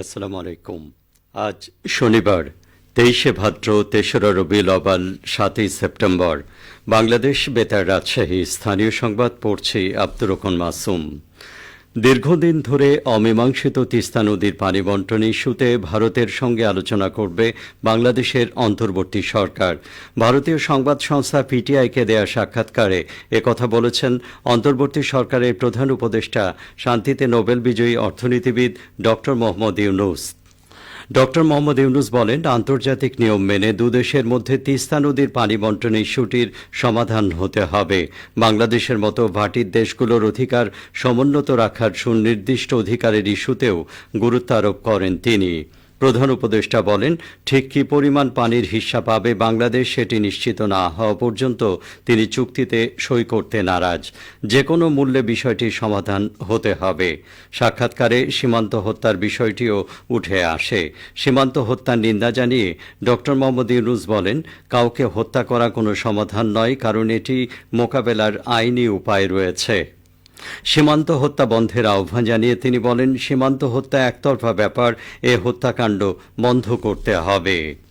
আসসালামু আলাইকুম। আজ শনিবার, তেইশে ভাদ্র, তেসরা রবি লবাল সাতই সেপ্টেম্বর। বাংলাদেশ বেতার রাজশাহী, স্থানীয় সংবাদ পড়ছি আব্দুর রহমান মাসুম। দীর্ঘদিন ধরে অমীমাংসিত তিস্তা নদীর পানি বন্টন ইস্যুতে ভারতের সঙ্গে আলোচনা করবে বাংলাদেশের অন্তর্বর্তী সরকার। ভারতীয় সংবাদ সংস্থা পিটিআইকে দেয়া সাক্ষাৎকারে একথা বলেছেন অন্তর্বর্তী সরকারের প্রধান উপদেষ্টা, শান্তিতে নোবেল বিজয়ী অর্থনীতিবিদ ড মোহাম্মদ ইউনুস। ডক্টর মোহাম্মদ ইউনুস বলেন, আন্তর্জাতিক নিয়ম মেনে দুদেশের মধ্যে তিস্তা নদীর পানি বন্টন ইস্যুটির সমাধান হতে হবে। বাংলাদেশের মতো ভাটির দেশগুলোর অধিকার সমুন্নত রাখার সুনির্দিষ্ট অধিকারের ইস্যুতেও গুরুত্ব আরোপ করেন তিনি। প্রধান উপদেষ্টা বলেন, ঠিক কী পরিমাণ পানির হিস্সা পাবে বাংলাদেশ সেটি নিশ্চিত না হওয়া পর্যন্ত তিনি চুক্তিতে সই করতে নারাজ। যে কোনো মূল্যে বিষয়টির সমাধান হতে হবে। সাক্ষাৎকারে সীমান্ত হত্যার বিষয়টিও উঠে আসে। সীমান্ত হত্যার নিন্দা জানিয়ে ড. মোহাম্মদ ইউনুস বলেন, কাউকে হত্যা করা কোনো সমাধান নয়, কারণ এটি মোকাবেলার আইনি উপায় রয়েছে। সীমান্ত হত্যা বন্ধের আহ্বান জানিয়ে তিনি বলেন, সীমান্ত হত্যা একতরফা ব্যাপার, এ হত্যাকাণ্ড বন্ধ করতে হবে।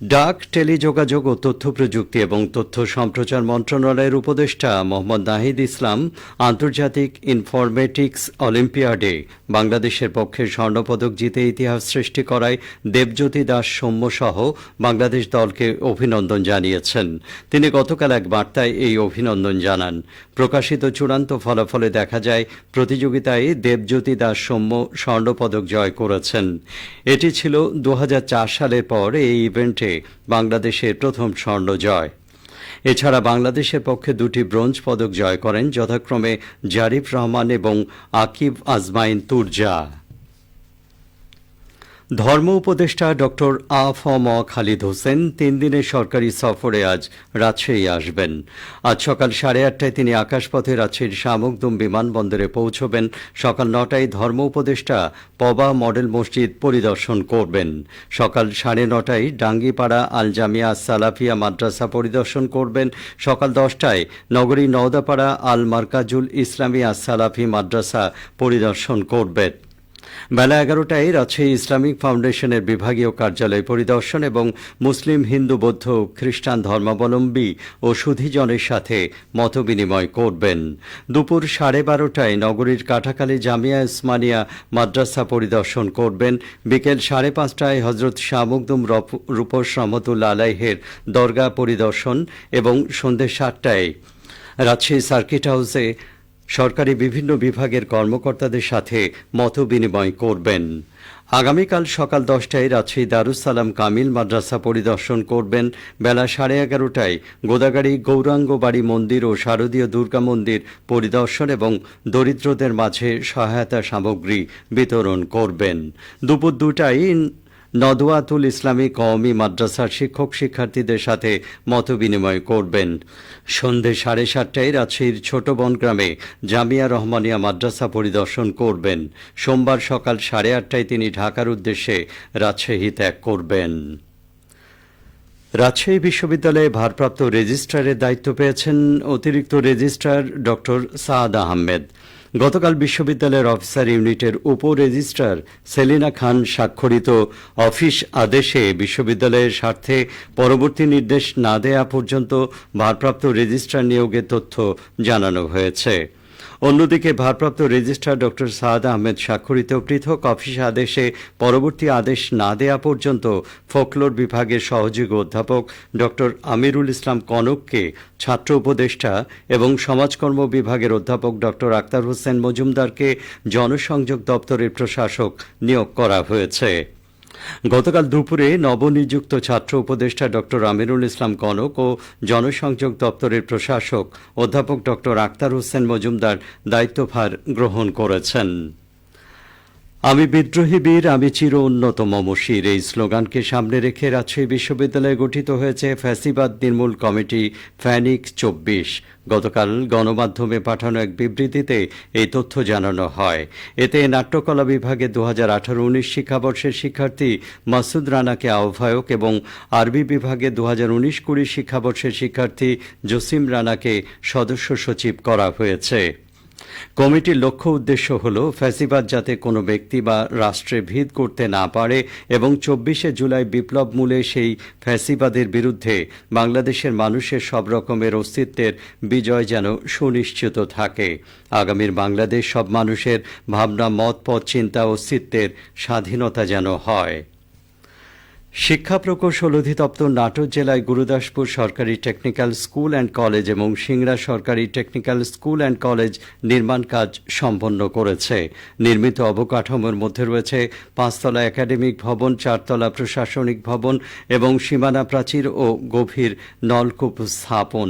ডাক, টেলিযোগাযোগ ও তথ্য প্রযুক্তি এবং তথ্য সম্প্রচার মন্ত্রণালয়ের উপদেষ্টা মোহাম্মদ নাহিদ ইসলাম আন্তর্জাতিক ইনফরমেটিক্স অলিম্পিয়াডে বাংলাদেশের পক্ষে স্বর্ণপদক জিতে ইতিহাস সৃষ্টি করায় দেবজ্যোতি দাস সৌম্য সহ বাংলাদেশ দলকে অভিনন্দন জানিয়েছেন। তিনি গতকাল এক বার্তায় এই অভিনন্দন জানান। প্রকাশিত চূড়ান্ত ফলাফলে দেখা যায়, প্রতিযোগিতায় দেবজ্যোতি দাস সৌম্য স্বর্ণপদক জয় করেছেন। এটি ছিল দু হাজার চার সালের পর এই ইভেন্টে বাংলাদেশের প্রথম স্বর্ণ জয়। এছাড়া বাংলাদেশের পক্ষে দুটি ব্রোঞ্জ পদক জয় করেন যথাক্রমে জারিফ রহমান এবং আকিব আজমাইন তুরজা। ধর্ম উপদেষ্টা ডক্টর ম খালিদ হোসেন তিন দিনের সরকারি সফরে আজ রাজশাহী আসবেন। আজ সকাল সাড়ে আটটায় তিনি আকাশপথে রাজশাহীর শামুকদুম বিমানবন্দরে পৌঁছবেন। সকাল নটায় ধর্ম উপদেষ্টা পবা মডেল মসজিদ পরিদর্শন করবেন। সকাল সাড়ে নটায় ডাঙ্গিপাড়া আল জামিয়া সালাফিয়া মাদ্রাসা পরিদর্শন করবেন। সকাল দশটায় নগরী নওদাপাড়া আল মার্কাজুল ইসলামিয়া সালাফি মাদ্রাসা পরিদর্শন করবেন। বেলা এগারোটায় রাজশাহী ইসলামিক ফাউন্ডেশনের বিভাগীয় কার্যালয় পরিদর্শন এবং মুসলিম, হিন্দু, বৌদ্ধ, খ্রিস্টান ধর্মাবলম্বী ও সুধীজনের সাথে মতবিনিময় করবেন। দুপুর সাড়ে বারোটায় নগরীর কাটাখালী জামিয়া ইসমানিয়া মাদ্রাসা পরিদর্শন করবেন। বিকেল সাড়ে পাঁচটায় হজরত শাহমুকদুম রূপস রহমতুল্লা আলাইহের দরগা পরিদর্শন এবং সন্ধ্যে সাতটায় রাজশাহী সার্কিট হাউসে সরকারি বিভিন্ন বিভাগের কর্মকর্তাদের সাথে মতবিনিময় করবেন। আগামীকাল সকাল দশটায় রাজশাহী দারুসালাম কামিল মাদ্রাসা পরিদর্শন করবেন। বেলা সাড়ে এগারোটায় গোদাগাড়ি গৌরাঙ্গ বাড়ি মন্দির ও শারদীয় দুর্গা মন্দির পরিদর্শন এবং দরিদ্রদের মাঝে সহায়তা সামগ্রী বিতরণ করবেন। দুপুর দুটায় নদওয়াতুল ইসলামী কওমি মাদ্রাসার শিক্ষক শিক্ষার্থীদের সাথে মতবিনিময় করবেন। সন্ধে সাড়ে সাতটায় রাজশাহীর ছোট বনগ্রামে জামিয়া রহমানিয়া মাদ্রাসা পরিদর্শন করবেন। সোমবার সকাল সাড়ে আটটায় তিনি ঢাকার উদ্দেশ্যে রাজশাহী ত্যাগ করবেন। রাজশাহী বিশ্ববিদ্যালয়ে ভারপ্রাপ্ত রেজিস্ট্রারের দায়িত্ব পেয়েছেন অতিরিক্ত রেজিস্ট্রার ডক্টর সাদ আহমেদ। গতকাল বিশ্ববিদ্যালয়ের অফিসার ইউনিটের উপ রেজিস্ট্রার সেলিনা খান স্বাক্ষরিত অফিস আদেশে বিশ্ববিদ্যালয়ের স্বার্থে পরবর্তী নির্দেশ না দেয়া পর্যন্ত ভারপ্রাপ্ত রেজিস্ট্রার নিয়োগের তথ্য জানানো হয়েছে। অন্যদিকে ভারপ্রাপ্ত রেজিস্ট্রার ডক্টর সাদ আহমেদ স্বাক্ষরিত পৃথক অফিস আদেশে পরবর্তী আদেশ না দেয়া পর্যন্ত ফোকলোর বিভাগের সহযোগী অধ্যাপক ডক্টর আমিরুল ইসলাম কনককে ছাত্র উপদেষ্টা এবং সমাজকর্ম বিভাগের অধ্যাপক ডক্টর আক্তার হোসেন মজুমদারকে জনসংযোগ দপ্তরের প্রশাসক নিয়োগ করা হয়েছে। গতকাল দুপুরে নবনিযুক্ত ছাত্র উপদেষ্টা ডক্টর আমিরুল ইসলাম কনক ও জনসংযোগ দপ্তরের প্রশাসক অধ্যাপক ডক্টর আক্তার হোসেন মজুমদার দায়িত্বভার গ্রহণ করেছেন। আমি বিদ্রোহী বীর, আমি চির উন্নত মমশির এই স্লোগানকে সামনে রেখে রাজশাহী বিশ্ববিদ্যালয়ে গঠিত হয়েছে ফ্যাসিবাদ নির্মূল কমিটি, ফ্যানিক চব্বিশ। গতকাল গণমাধ্যমে পাঠানো এক বিবৃতিতে এই তথ্য জানানো হয়। এতে নাট্যকলা বিভাগে দু হাজার আঠারো, উনিশ শিক্ষাবর্ষের শিক্ষার্থী মাসুদ রানাকে আহ্বায়ক এবং আরবি বিভাগে দু হাজার উনিশ, কুড়ি শিক্ষাবর্ষের শিক্ষার্থী জসিম রানাকে সদস্য সচিব করা হয়েছে। কমিটির লক্ষ্য উদ্দেশ্য হল ফ্যাসিবাদ যাতে কোনো ব্যক্তি বা রাষ্ট্রে ভিত করতে না পারে এবং চব্বিশে জুলাই বিপ্লব মূলে সেই ফ্যাসিবাদের বিরুদ্ধে বাংলাদেশের মানুষের সব রকমের অস্তিত্বের বিজয় যেন সুনিশ্চিত থাকে। আগামীর বাংলাদেশ সব মানুষের ভাবনা মত পথ চিন্তা, অস্তিত্বের স্বাধীনতা যেন হয়। শিক্ষা প্রকৌশল অধিদপ্তর নাটোর জেলায় গুরুদাসপুর সরকারি টেকনিক্যাল স্কুল অ্যান্ড কলেজ এবং সিংড়া সরকারি টেকনিক্যাল স্কুল অ্যান্ড কলেজ নির্মাণ কাজ সম্পন্ন করেছে। নির্মিত অবকাঠামোর মধ্যে রয়েছে পাঁচতলা একাডেমিক ভবন, চারতলা প্রশাসনিক ভবন এবং সীমানা প্রাচীর ও গভীর নলকূপ স্থাপন।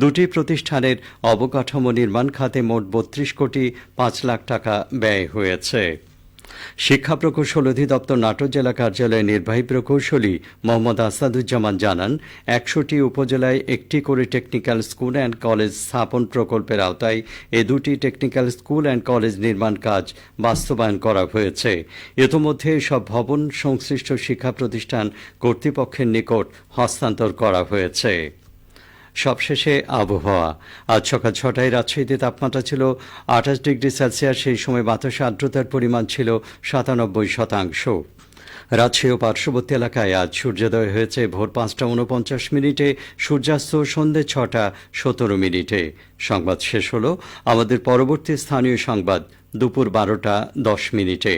দুটি প্রতিষ্ঠানের অবকাঠামো নির্মাণ খাতে মোট বত্রিশ কোটি পাঁচ লাখ টাকা ব্যয় হয়েছে। শিক্ষা প্রকৌশল অধিদপ্তর নাটোর জেলা কার্যালয়ের নির্বাহী প্রকৌশলী মোহাম্মদ আসাদুজ্জামান জানান, একশোটি উপজেলায় একটি করে টেকনিক্যাল স্কুল অ্যান্ড কলেজ স্থাপন প্রকল্পের আওতায় এ দুটি টেকনিক্যাল স্কুল অ্যান্ড কলেজ নির্মাণ কাজ বাস্তবায়ন করা হয়েছে। ইতোমধ্যে সব ভবন সংশ্লিষ্ট শিক্ষা প্রতিষ্ঠান কর্তৃপক্ষের নিকট হস্তান্তর করা হয়েছে। সবশেষে আবহাওয়া। আজ সকাল ছটায় রাজশাহীতে তাপমাত্রা ছিল আঠাশ ডিগ্রি সেলসিয়াস, সেই সময় বাতাসে আর্দ্রতার পরিমাণ ছিল সাতানব্বই শতাংশ। রাজশাহী ও পার্শ্ববর্তী এলাকায় আজ সূর্যোদয় হয়েছে ভোর পাঁচটা উনপঞ্চাশ মিনিটে, সূর্যাস্ত সন্ধে ছটা সতেরো মিনিটে। সংবাদ শেষ হলো আমাদের পরবর্তী স্থানীয় সংবাদ দুপুর বারোটা দশ মিনিটে।